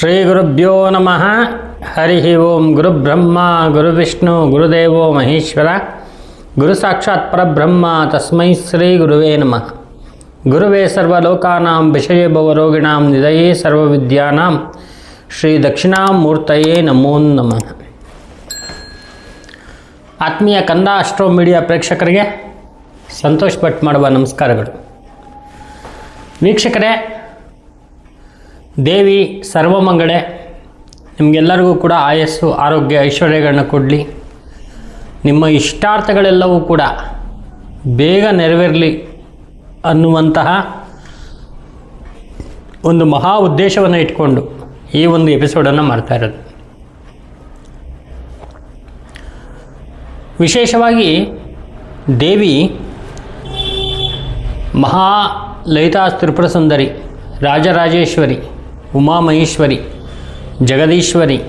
ಶ್ರೀ ಗುರುಭ್ಯೋ ನಮಃ. ಹರಿ ಓಂ ಗುರುಬ್ರಹ್ಮ, ಗುರುವಿಷ್ಣು, ಗುರುದೇವೋ ಮಹೇಶ್ವರ. ಗುರು ಸಾಕ್ಷಾತ್ ಪರಬ್ರಹ್ಮ, ತಸ್ಮೈ ಶ್ರೀ ಗುರುವೇ ನಮಃ. ಗುರುವೇ ಸರ್ವಲೋಕಾನಾಂ, ವಿಷಯೇ ಭವರೋಗಿಣಾಂ ನಿಧಯೇ ಸರ್ವವಿದ್ಯಾನಾಂ. ಶ್ರೀ ದಕ್ಷಿಣಾಮೂರ್ತಯೇ ನಮೋ ನಮಃ. ಆತ್ಮೀಯ ಕಂದ ಅಸ್ಟ್ರೋ ಮೀಡಿಯಾ ಪ್ರೇಕ್ಷಕರಿಗೆ ಸಂತೋಷ್ ಭಟ್ ಮಾಡುವ ನಮಸ್ಕಾರಗಳು. ವೀಕ್ಷಕರೇ ದೇವಿ ಸರ್ವಮಂಗಳೆ. ನಿಮಗೆಲ್ಲರಿಗೂ ಕೂಡ ಆಯಸ್ಸು, ಆರೋಗ್ಯ, ಐಶ್ವರ್ಯಗಳನ್ನ ಕೊಡಲಿ. ನಿಮ್ಮ ಇಷ್ಟಾರ್ಥಗಳೆಲ್ಲವೂ ಕೂಡ ಬೇಗ ನೆರವೇರಲಿ ಅನ್ನುವಂತಹ ಒಂದು ಮಹಾ ಉದ್ದೇಶವನ್ನು ಇಟ್ಕೊಂಡು ಈ ಒಂದು ಎಪಿಸೋಡನ್ನು ಮಾಡ್ತಾ ಇರೋದು. ವಿಶೇಷವಾಗಿ ದೇವಿ ಮಹಾ ಲಲಿತಾ ತ್ರಿಪುರ ಸುಂದರಿ ರಾಜರಾಜೇಶ್ವರಿ ಉಮಾಮಹೇಶ್ವರಿ, ಜಗದೀಶ್ವರಿ,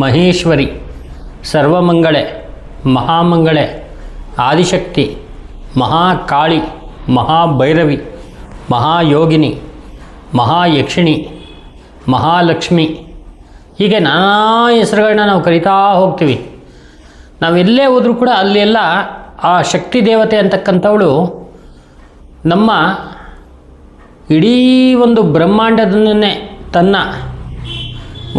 ಮಹೇಶ್ವರಿ, ಸರ್ವಮಂಗಳೆ, ಮಹಾಮಂಗಳೆ, ಆದಿಶಕ್ತಿ, ಮಹಾಕಾಳಿ, ಮಹಾಭೈರವಿ, ಮಹಾಯೋಗಿನಿ, ಮಹಾಯಕ್ಷಿಣಿ, ಮಹಾಲಕ್ಷ್ಮಿ. ಹೀಗೆ ನಾನಾ ಹೆಸರುಗಳನ್ನ ನಾವು ಕರಿತಾ ಹೋಗ್ತೀವಿ. ನಾವೆಲ್ಲೇ ಹೋದರೂ ಕೂಡ ಅಲ್ಲೆಲ್ಲ ಆ ಶಕ್ತಿ ದೇವತೆ ಅಂತಕ್ಕಂಥವಳು ನಮ್ಮ ಇಡೀ ಒಂದು ಬ್ರಹ್ಮಾಂಡದನ್ನೇ ತನ್ನ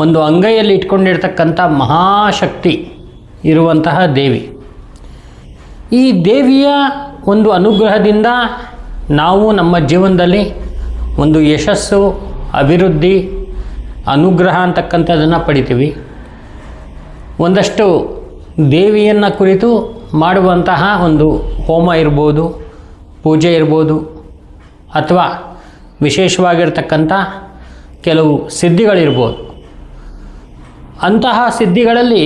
ಒಂದು ಅಂಗೈಯಲ್ಲಿ ಇಟ್ಕೊಂಡಿರ್ತಕ್ಕಂಥ ಮಹಾಶಕ್ತಿ ಇರುವಂತಹ ದೇವಿ. ಈ ದೇವಿಯ ಒಂದು ಅನುಗ್ರಹದಿಂದ ನಾವು ನಮ್ಮ ಜೀವನದಲ್ಲಿ ಒಂದು ಯಶಸ್ಸು, ಅಭಿವೃದ್ಧಿ, ಅನುಗ್ರಹ ಅಂತಕ್ಕಂಥದ್ದನ್ನು ಪಡಿತೀವಿ. ಒಂದಷ್ಟು ದೇವಿಯನ್ನು ಕುರಿತು ಮಾಡುವಂತಹ ಒಂದು ಹೋಮ ಇರ್ಬೋದು, ಪೂಜೆ ಇರ್ಬೋದು, ಅಥವಾ ವಿಶೇಷವಾಗಿರ್ತಕ್ಕಂಥ ಕೆಲವು ಸಿದ್ಧಿಗಳಿರ್ಬೋದು. ಅಂತಹ ಸಿದ್ಧಿಗಳಲ್ಲಿ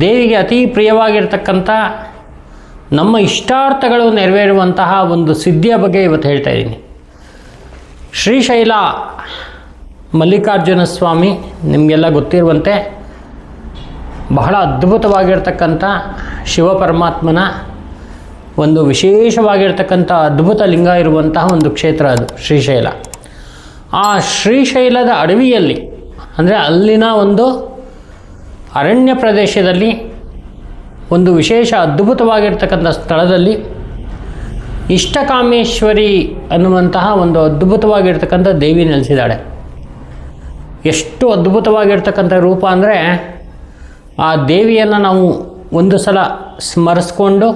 ದೇವಿಗೆ ಅತಿ ಪ್ರಿಯವಾಗಿರ್ತಕ್ಕಂಥ ನಮ್ಮ ಇಷ್ಟಾರ್ಥಗಳು ನೆರವೇರುವಂತಹ ಒಂದು ಸಿದ್ಧಿಯ ಬಗ್ಗೆ ಇವತ್ತು ಹೇಳ್ತಾ ಇದ್ದೀನಿ. ಶ್ರೀಶೈಲ ಮಲ್ಲಿಕಾರ್ಜುನ ಸ್ವಾಮಿ ನಿಮಗೆಲ್ಲ ಗೊತ್ತಿರುವಂತೆ ಬಹಳ ಅದ್ಭುತವಾಗಿರ್ತಕ್ಕಂಥ ಶಿವ ಪರಮಾತ್ಮನ ಒಂದು ವಿಶೇಷವಾಗಿರ್ತಕ್ಕಂಥ ಅದ್ಭುತ ಲಿಂಗ ಇರುವಂತಹ ಒಂದು ಕ್ಷೇತ್ರ ಅದು ಶ್ರೀಶೈಲ. ಆ ಶ್ರೀಶೈಲದ ಅಡವಿಯಲ್ಲಿ, ಅಂದರೆ ಅಲ್ಲಿನ ಒಂದು ಅರಣ್ಯ ಪ್ರದೇಶದಲ್ಲಿ ಒಂದು ವಿಶೇಷ ಅದ್ಭುತವಾಗಿರ್ತಕ್ಕಂಥ ಸ್ಥಳದಲ್ಲಿ ಇಷ್ಟಕಾಮೇಶ್ವರಿ ಅನ್ನುವಂತಹ ಒಂದು ಅದ್ಭುತವಾಗಿರ್ತಕ್ಕಂಥ ದೇವಿ ನೆಲೆಸಿದ್ದಾಳೆ. ಎಷ್ಟು ಅದ್ಭುತವಾಗಿರ್ತಕ್ಕಂಥ ರೂಪ ಅಂದರೆ ಆ ದೇವಿಯನ್ನು ನಾವು ಒಂದು ಸಲ ಸ್ಮರಿಸ್ಕೊಂಡು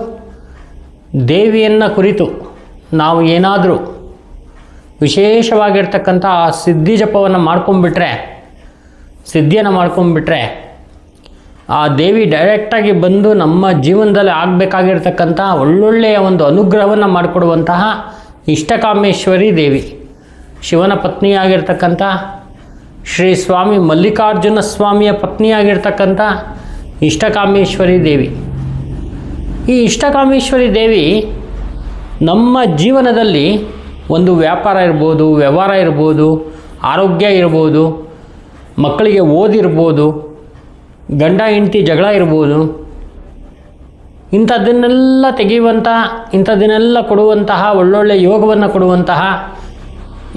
ದೇವಿಯನ್ನು ಕುರಿತು ನಾವು ಏನಾದರೂ ವಿಶೇಷವಾಗಿರ್ತಕ್ಕಂಥ ಆ ಸಿದ್ಧಿ ಜಪವನ್ನು ಮಾಡ್ಕೊಂಬಿಟ್ರೆ ಸಿದ್ಧಿಯನ್ನು ಮಾಡ್ಕೊಂಬಿಟ್ರೆ ಆ ದೇವಿ ಡೈರೆಕ್ಟಾಗಿ ಬಂದು ನಮ್ಮ ಜೀವನದಲ್ಲಿ ಆಗಬೇಕಾಗಿರ್ತಕ್ಕಂಥ ಒಳ್ಳೊಳ್ಳೆಯ ಒಂದು ಅನುಗ್ರಹವನ್ನು ಮಾಡಿಕೊಡುವಂತಹ ಇಷ್ಟಕಾಮೇಶ್ವರಿ ದೇವಿ. ಶಿವನ ಪತ್ನಿಯಾಗಿರ್ತಕ್ಕಂಥ, ಶ್ರೀ ಸ್ವಾಮಿ ಮಲ್ಲಿಕಾರ್ಜುನ ಸ್ವಾಮಿಯ ಪತ್ನಿಯಾಗಿರ್ತಕ್ಕಂಥ ಇಷ್ಟಕಾಮೇಶ್ವರಿ ದೇವಿ. ಈ ಇಷ್ಟಕಾಮೇಶ್ವರಿ ದೇವಿ ನಮ್ಮ ಜೀವನದಲ್ಲಿ ಒಂದು ವ್ಯಾಪಾರ ಇರ್ಬೋದು, ವ್ಯವಹಾರ ಇರ್ಬೋದು, ಆರೋಗ್ಯ ಇರ್ಬೋದು, ಮಕ್ಕಳಿಗೆ ಓದಿರ್ಬೋದು ಗಂಡ, ಹೆಂಡತಿ ಜಗಳ ಇರ್ಬೋದು, ಇಂಥದ್ದನ್ನೆಲ್ಲ ತೆಗೆಯುವಂತಹ, ಇಂಥದ್ದನ್ನೆಲ್ಲ ಕೊಡುವಂತಹ, ಒಳ್ಳೊಳ್ಳೆ ಯೋಗವನ್ನು ಕೊಡುವಂತಹ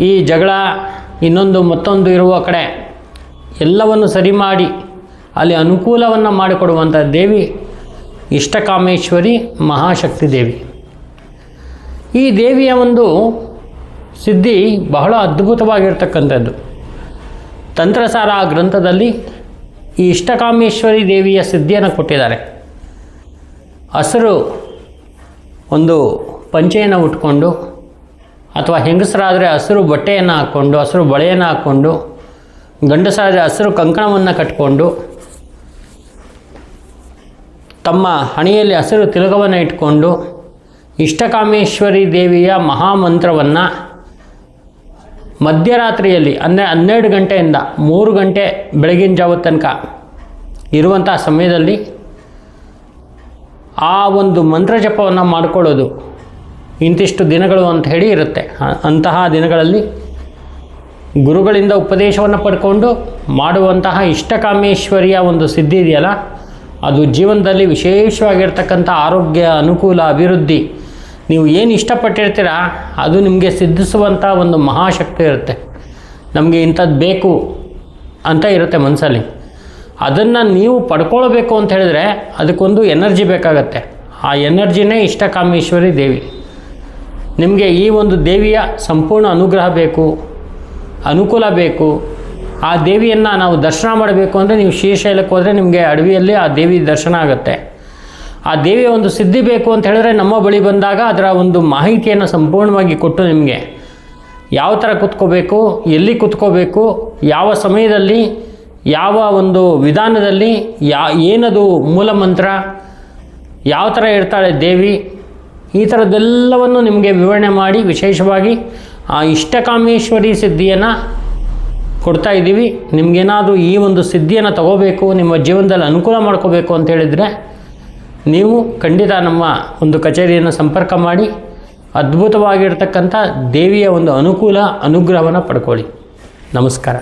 ಈ ಜಗಳ ಇನ್ನೊಂದು ಮತ್ತೊಂದು ಇರುವ ಕಡೆ ಎಲ್ಲವನ್ನು ಸರಿ ಮಾಡಿ, ಅಲ್ಲಿ ಅನುಕೂಲವನ್ನು ಮಾಡಿಕೊಡುವಂಥ ದೇವಿ, ಇಷ್ಟಕಾಮೇಶ್ವರಿ ಮಹಾಶಕ್ತಿ ದೇವಿ. ಈ ದೇವಿಯ ಒಂದು ಸಿದ್ಧಿ ಬಹಳ ಅದ್ಭುತವಾಗಿರ್ತಕ್ಕಂಥದ್ದು. ತಂತ್ರಸಾರ ಆ ಗ್ರಂಥದಲ್ಲಿ ಈ ಇಷ್ಟಕಾಮೇಶ್ವರಿ ದೇವಿಯ ಸಿದ್ಧಿಯನ್ನು ಕೊಟ್ಟಿದ್ದಾರೆ. ಹಸಿರು ಒಂದು ಪಂಚೆಯನ್ನು ಉಟ್ಕೊಂಡು ಅಥವಾ ಹೆಂಗಸರಾದರೆ ಹಸಿರು ಬಟ್ಟೆಯನ್ನು ಹಾಕ್ಕೊಂಡು, ಹಸಿರು ಬಳೆಯನ್ನು ಹಾಕ್ಕೊಂಡು ಗಂಡಸರಾದರೆ ಹಸಿರು ಕಂಕಣವನ್ನು ಕಟ್ಕೊಂಡು, ತಮ್ಮ ಹಣೆಯಲ್ಲಿ ಹಸಿರು ತಿಲಕವನ್ನು ಇಟ್ಕೊಂಡು ಇಷ್ಟಕಾಮೇಶ್ವರಿ ದೇವಿಯ ಮಹಾಮಂತ್ರವನ್ನು ಮಧ್ಯರಾತ್ರಿಯಲ್ಲಿ ಅಂದರೆ ಹನ್ನೆರಡು ಗಂಟೆಯಿಂದ ಮೂರು ಗಂಟೆ ಬೆಳಗಿನ ಜಾವ ತನಕ ಇರುವಂಥ ಸಮಯದಲ್ಲಿ ಆ ಒಂದು ಮಂತ್ರ ಜಪವನ್ನು ಮಾಡಿಕೊಳ್ಳೋದು ಇಂತಿಷ್ಟು ದಿನಗಳು ಅಂತ ಹೇಳಿ ಇರುತ್ತೆ. ಅಂತಹ ದಿನಗಳಲ್ಲಿ ಗುರುಗಳಿಂದ ಉಪದೇಶವನ್ನು ಪಡ್ಕೊಂಡು ಮಾಡುವಂತಹ ಇಷ್ಟಕಾಮೇಶ್ವರಿಯ ಒಂದು ಸಿದ್ಧಿ ಇದೆಯಲ್ಲ, ಅದು ಜೀವನದಲ್ಲಿ ವಿಶೇಷವಾಗಿರ್ತಕ್ಕಂಥ ಆರೋಗ್ಯ, ಅನುಕೂಲ, ಅಭಿವೃದ್ಧಿ ನೀವು ಏನು ಇಷ್ಟಪಟ್ಟಿರ್ತೀರ, ಅದು ನಿಮಗೆ ಸಿದ್ಧಿಸುವಂಥ ಒಂದು ಮಹಾಶಕ್ತಿ ಇರುತ್ತೆ. ನಮಗೆ ಇಂಥದ್ದು ಬೇಕು ಅಂತ ಇರುತ್ತೆ ಮನಸ್ಸಲ್ಲಿ ಅದನ್ನು ನೀವು ಪಡ್ಕೊಳ್ಬೇಕು ಅಂತ ಹೇಳಿದ್ರೆ ಅದಕ್ಕೊಂದು ಎನರ್ಜಿ ಬೇಕಾಗತ್ತೆ. ಆ ಎನರ್ಜಿನೇ ಇಷ್ಟಕಾಮೇಶ್ವರಿ ದೇವಿ. ನಿಮಗೆ ಈ ಒಂದು ದೇವಿಯ ಸಂಪೂರ್ಣ ಅನುಗ್ರಹ ಬೇಕು, ಅನುಕೂಲ ಬೇಕು. ಆ ದೇವಿಯನ್ನು ನಾವು ದರ್ಶನ ಮಾಡಬೇಕು ಅಂದರೆ ನೀವು ಶ್ರೀಶೈಲಕ್ಕೆ ಹೋದರೆ ನಿಮಗೆ ಅಡವಿಯಲ್ಲಿ ಆ ದೇವಿ ದರ್ಶನ ಆಗುತ್ತೆ. ಆ ದೇವಿಯ ಒಂದು ಸಿದ್ಧಿ ಬೇಕು ಅಂತ ಹೇಳಿದ್ರೆ ನಮ್ಮ ಬಳಿ ಬಂದಾಗ ಅದರ ಒಂದು ಮಾಹಿತಿಯನ್ನು ಸಂಪೂರ್ಣವಾಗಿ ಕೊಟ್ಟು ನಿಮಗೆ. ಯಾವ ಥರ ಕುತ್ಕೋಬೇಕು, ಎಲ್ಲಿ ಕೂತ್ಕೋಬೇಕು, ಯಾವ ಸಮಯದಲ್ಲಿ, ಯಾವ ಒಂದು ವಿಧಾನದಲ್ಲಿ, ಯಾ, ಏನದು ಮೂಲ ಮಂತ್ರ, ಯಾವ ಥರ ಇರ್ತಾಳೆ ದೇವಿ, ಈ ಥರದ್ದೆಲ್ಲವನ್ನು ನಿಮಗೆ ವಿವರಣೆ ಮಾಡಿ ವಿಶೇಷವಾಗಿ ಆ ಇಷ್ಟಕಾಮೇಶ್ವರಿ ಸಿದ್ಧಿಯನ್ನು ಕೊಡ್ತಾ ಇದ್ದೀವಿ. ನಿಮಗೇನಾದರೂ ಈ ಒಂದು ಸಿದ್ಧಿಯನ್ನು ತಗೋಬೇಕು, ನಿಮ್ಮ ಜೀವನದಲ್ಲಿ ಅನುಕೂಲ ಮಾಡ್ಕೋಬೇಕು ಅಂತ ಹೇಳಿದರೆ ನೀವು ಖಂಡಿತ ನಮ್ಮ ಒಂದು ಕಚೇರಿಯನ್ನು ಸಂಪರ್ಕ ಮಾಡಿ ಅದ್ಭುತವಾಗಿರ್ತಕ್ಕಂಥ ದೇವಿಯ ಒಂದು ಅನುಕೂಲ ಅನುಗ್ರಹವನ್ನು ಪಡ್ಕೊಳ್ಳಿ. ನಮಸ್ಕಾರ.